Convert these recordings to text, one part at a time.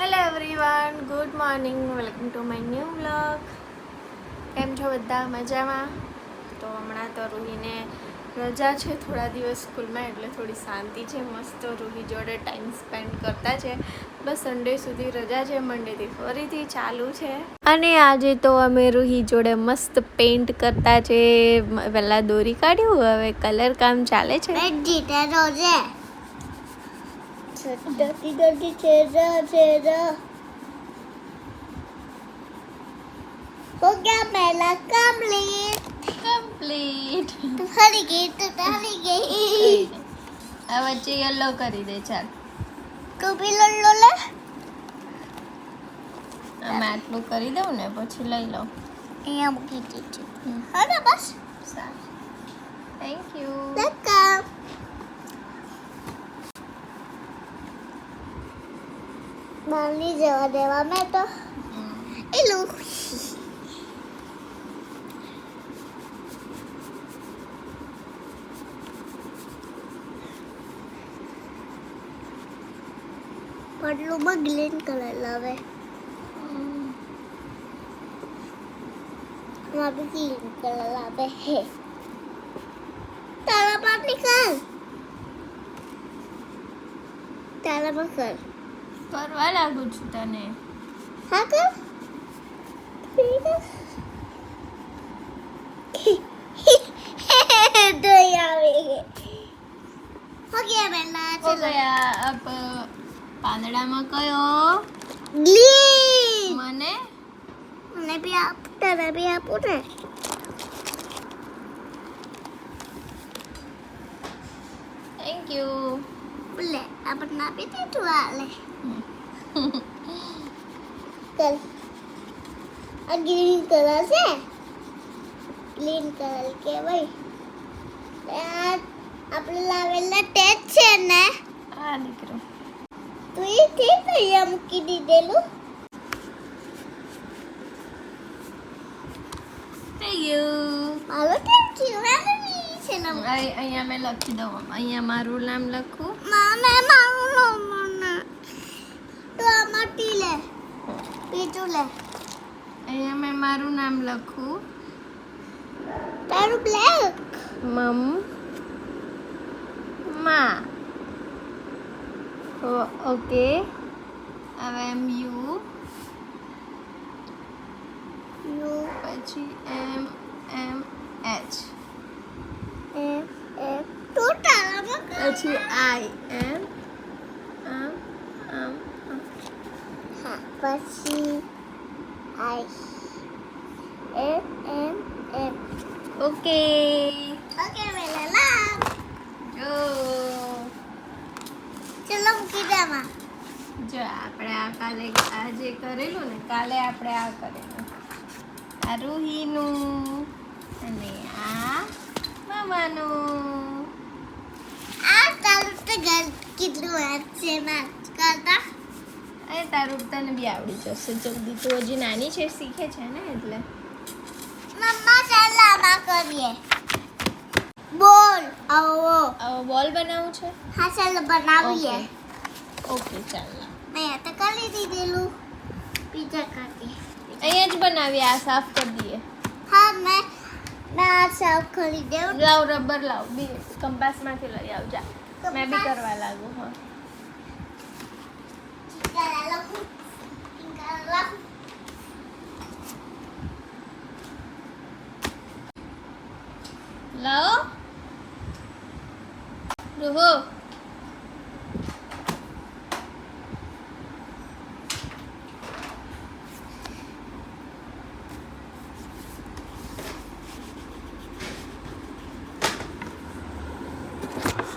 Hello everyone good morning welcome to my new vlog કેમ છો બધા? મજામાં? તો હમણાં તો રૂહીને રજા છે થોડા દિવસ સ્કૂલમાં, એટલે થોડી શાંતિ છે, મસ્ત રૂહી જોડે ટાઈમ સ્પેન્ડ કરતા છે. બસ સન્ડે સુધી રજા છે મંડેથી ફરીથી ચાલુ છે. અને આજે તો અમે રૂહી જોડે મસ્ત પેઇન્ટ કરતા છે. પહેલાં દોરી કાઢ્યું, હવે કલર કામ ચાલે છે. જીતે રોજે ડટી ડટી છેડા છેડા हो गया पहला कंप्लीट કમ્પ્લીટ तो हरी गई तो डाली गई આ વચ્ચે યલો કરી દે ચાલ कभी लो ले આમ આટલું કરી દઉં ને પછી લઈ લઉં અહીંયા મૂકી દીધી હવે બસ સારું થેન્ક યુ વેલકમ માની જવા દેવા, મેં તો એલું. પડલુંમાં ગ્રીન કલર લાવે. મારે તારા પાપ નિકાલ તારા પણ કર કરવા લાગુ છું તને. હા કર ચલો. ગયા. અબ પાંદડામાં કયો? ગ્રીન. મને? મને બી આપ તને બી આપું ને. થેન્ક યુ બોલે આપણને આપી દીધું આલે કર આ ગ્રીન કલર છે? ગ્રીન કલર કહેવાય. આ આપણે લાવેલા ટેચ છે ને? આ દીકરો. તો એ તે અહીંયા મૂકી દીધેલું? થેન્ક યુ મારો ટેચ છે અહીંયા મેં લખી દઉં. અહીંયા મારું નામ લખું. માને મારું મને તો આમાં ટી લે બીજું લે અહીંયા મેં મારું નામ લખું તારું બ્લેક મમમાં ઓકે હવે એમ યુ યુ પછી એમ એમ એચ એમ એમ તું તારામાં કર પછી આઈ એમ આમ આમ આમ. હા પછી આઈ એમ એમ એમ ઓકે ઓકે મેલા લાવ જો ચલો કીધામાં જો આપણે આ કાલે આજે કરેલું ને કાલે આપણે આ કરેલું. આ રૂહીનું અને આ મામાનું. આ તારું તો કેટલું વાત છે માર કરતા. એ તારું તને બી આવડી જશે. જલ્દી તું હજી નાની છે શીખે છે ને એટલે. મમ્મા ચાલ આમાં કરીએ. બોલ આવો. આવો બોલ બનાવું છે? હા ચાલ બનાવીએ. ઓકે. ચાલ. મેં તો કરી દીધેલું પીઝા કાઢી અહીંયા જ બનાવીએ આ સાફ કરી દઈએ. હા મેં મેં આ સાફ કરી દેવું. લાવ રબર લાવ. બી કંપાસમાંથી લઈ આવજા. મેં બી કરવા લાગુ હા. લાવો રૂહો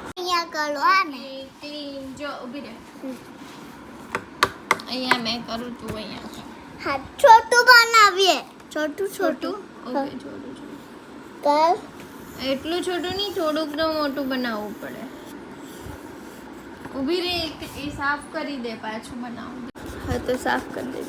અહીંયા કરો આ ને ક્લીન જો ઊભી રહે અહીંયા મેં કરું તું અહીંયા હા છોટું બનાવીએ. છોટું છોટું? ઓકે છોટું છોટું. એટલું છોટું નહીં થોડુંક તો મોટું બનાવવું પડે. ઊભી રે એ સાફ કરી દે પાછું બનાવું હા તો સાફ કરી દે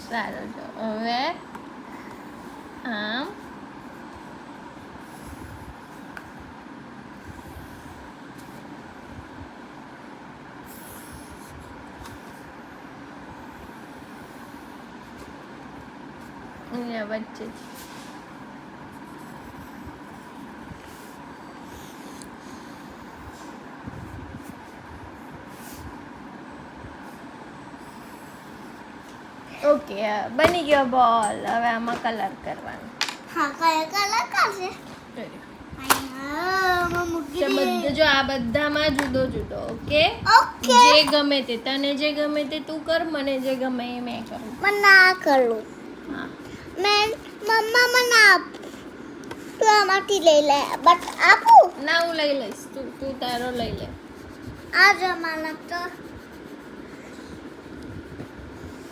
સારું તો હવે આમ વચ્ચે ઓકે બની ગયો બોલ હવે આમાં કલર કરવાનો. હા કયો કલર કરશે? બધું જો આ બધામાં જુદો જુદો ઓકે જે ગમે તે તને જે ગમે તે તું કર મને જે ગમે એ મેં કરું. મને ના કરું. હા. મેં મમ્મા મને આપ તું આમાંથી લઈ લે. બટ આપું? ના હું લઈ લઈશ. તું તું તારો લઈ લે. આ જમાના તો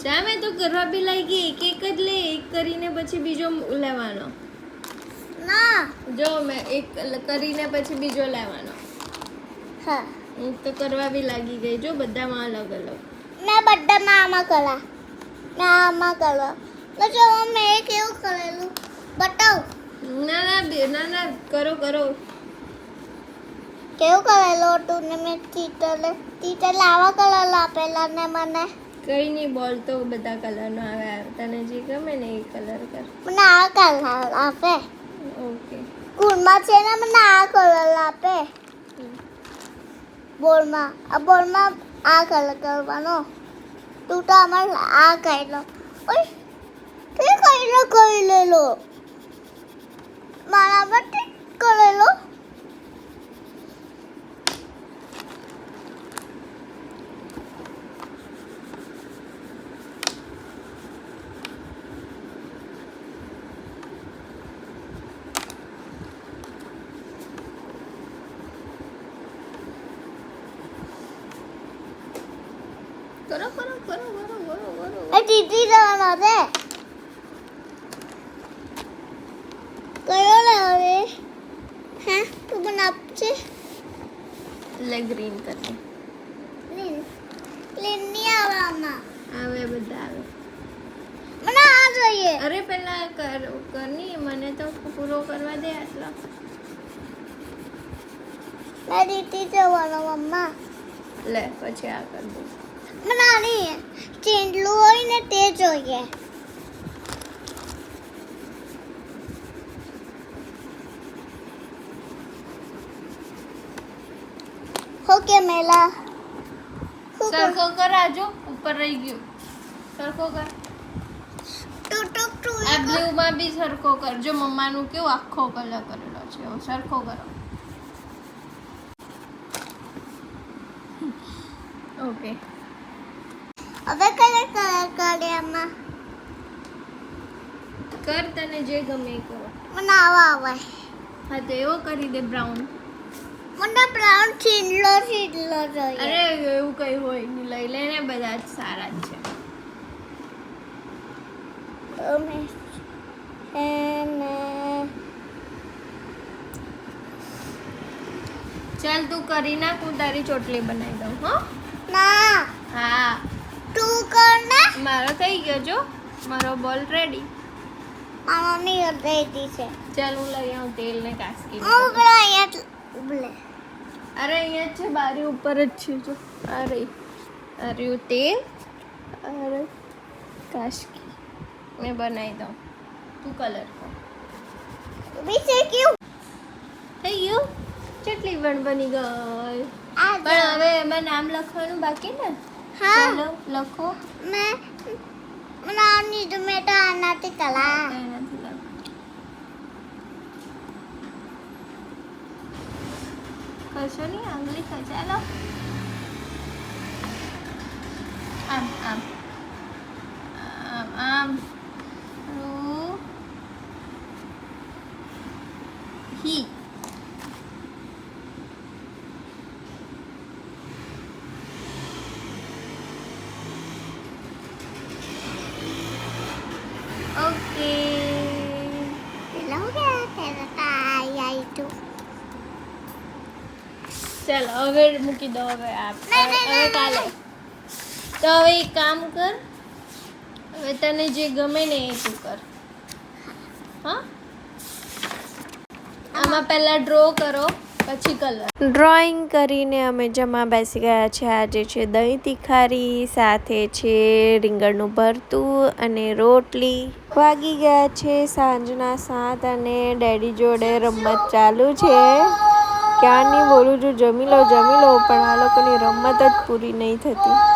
સામે તો કરવા બી લાગી એક એક જ લે એક કરીને પછી બીજો લેવાનો. ના. જો મેં એક કરીને પછી બીજો લેવાનો. હા. હું તો કરવા બી લાગી ગઈ જો બધામાં અલગ અલગ. મેં બધામાં આમાં કરા. મેં આમાં કરવા તો જો મેં એક એવું કરેલું. બતાવ. ના ના ના ના કરો કરો. કેવું કરેલું હતું ને મેં ટીચર ટીચર આવા કરેલા આપેલા ને મને? કઈ નહીં બોલ તો બધા કલરનો આવે. તને જે ગમે ને એ કલર કર. મને આ કલર આપે. ઓકે સ્કૂલમાં છે ને મને આ કલર આપે. બોર્ડમાં આ બોર્ડમાં આ કલર કરવાનો. તું તો અમાર આ કરેલો ઓય તે કરેલો કરી લેલો મારા માટે કરેલો કરો કરો કરો કરો કરો દીદી જવાનો છે કયો લે હવે હા તું મને આપજે લે ગ્રીન કરી લીન લીન નહીં આવે આમાં આવે બધા આવે મને આ જોઈએ અરે પેલા કર કરની મને તો પૂરો કરવા દે આટલો મેં દીદી જવાનો મમ્મા લે પછી આ કર દઉં આની ચીંડલું હોય ને તે જોઈએ. ઓકે મેલા. સરખો કર આજો ઉપર રહી ગયું. સરખો કર. આ બ્લુ માં બી સરખો કર. જો મમ્માનું કેવું આખો કલર કરેલો છે સરખો કરો. ઓકે. હવે કલર કલર કરે એમાં કર તને જે ગમે એ કરો. મને આવા આવે. હા તો એવો કરી દે બ્રાઉન મને બ્રાઉન ચીંડલો ચીંડલો જોઈએ. અરે એવું કઈ હોય નહીં. લઈ લે ને બધા જ સારા જ છે. અમે ચાલ તું કરી નાખ. હું તારી ચોટલી બનાવી દઉં હો. ના. હા. તું મારો થઈ ગયો જો. મારો બોલ રેડી મમ્મી રેડી છે. ચાલ હું લઈ આવું તેલ ને કાસ્કી. હું પેલા અહીંયા ઉભલે અરે અહીંયા છે બારી ઉપર જ છે જો. અરે. અરે તેલ. અરે કાસ્કી. મેં બનાવી દઉં. તું કલર કર. બીજે કેવું થઈ ગયું? ચટલી પણ બની ગઈ? પણ હવે એમાં નામ લખવાનું બાકી ને? હા ચલો લખો મેં મને આની તો મેં તો આનાથી કલા એનાથી લખો કશો નહીં આંગળી ખચાલો આમ આમ આમ આમ રૂ હી ચાલો હવે મૂકી દો હવે આપણે કાલે તો હવે એક કામ કર હવે તને જે ગમે ને એ તું કર હા આમાં પહેલાં ડ્રો કરો પછી કલર ડ્રોઈંગ કરીને અમે જમા બેસી ગયા છે આજે છે દહીં તીખારી, સાથે છે રીંગણનું ભરતું અને રોટલી. વાગી ગયા છે સાંજના સાત અને ડેડી જોડે રમત ચાલુ છે. ક્યારની બોલું છું? જમી લો જમી લો, પણ આ લોકોની રમત જ પૂરી નહીં થતી.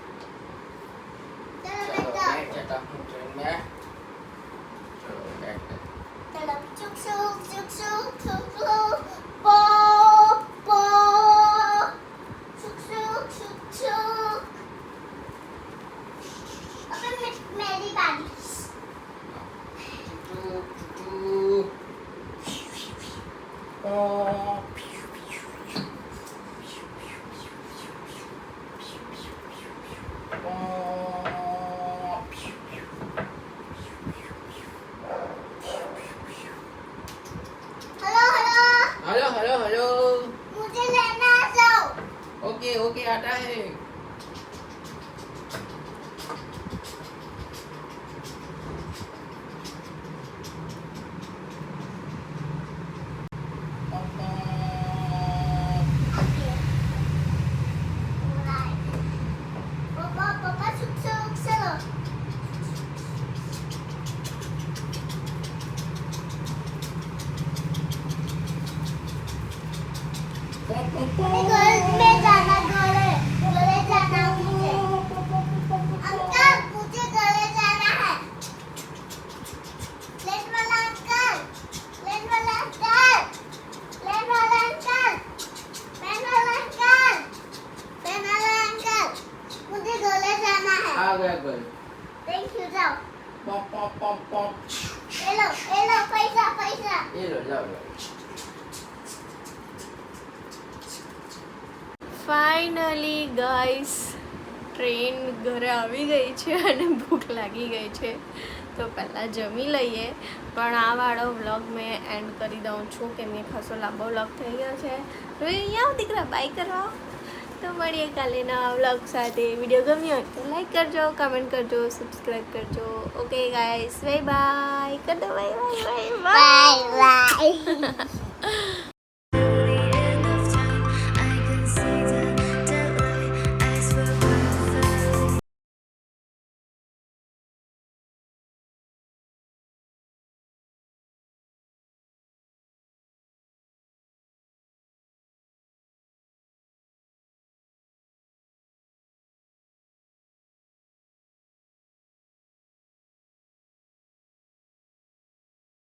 you ગાઈસ ટ્રેન ઘરે આવી ગઈ છે અને ભૂખ લાગી ગઈ છે તો પહેલાં જમી લઈએ પણ આ વાળો વ્લોગ મેં એન્ડ કરી દઉં છું કેમ કે ખાસો લાંબો વ્લોગ થઈ ગયો છે તો અહીંયા દીકરા બાય કરવા તો મળીએ કાલે નવા વ્લોગ સાથે વિડીયો ગમ્યો હોય તો લાઈક કરજો કમેન્ટ કરજો સબસ્ક્રાઈબ કરજો ઓકે ગાઈસ બાય બાય કરી દો બાય બાય બાય બાય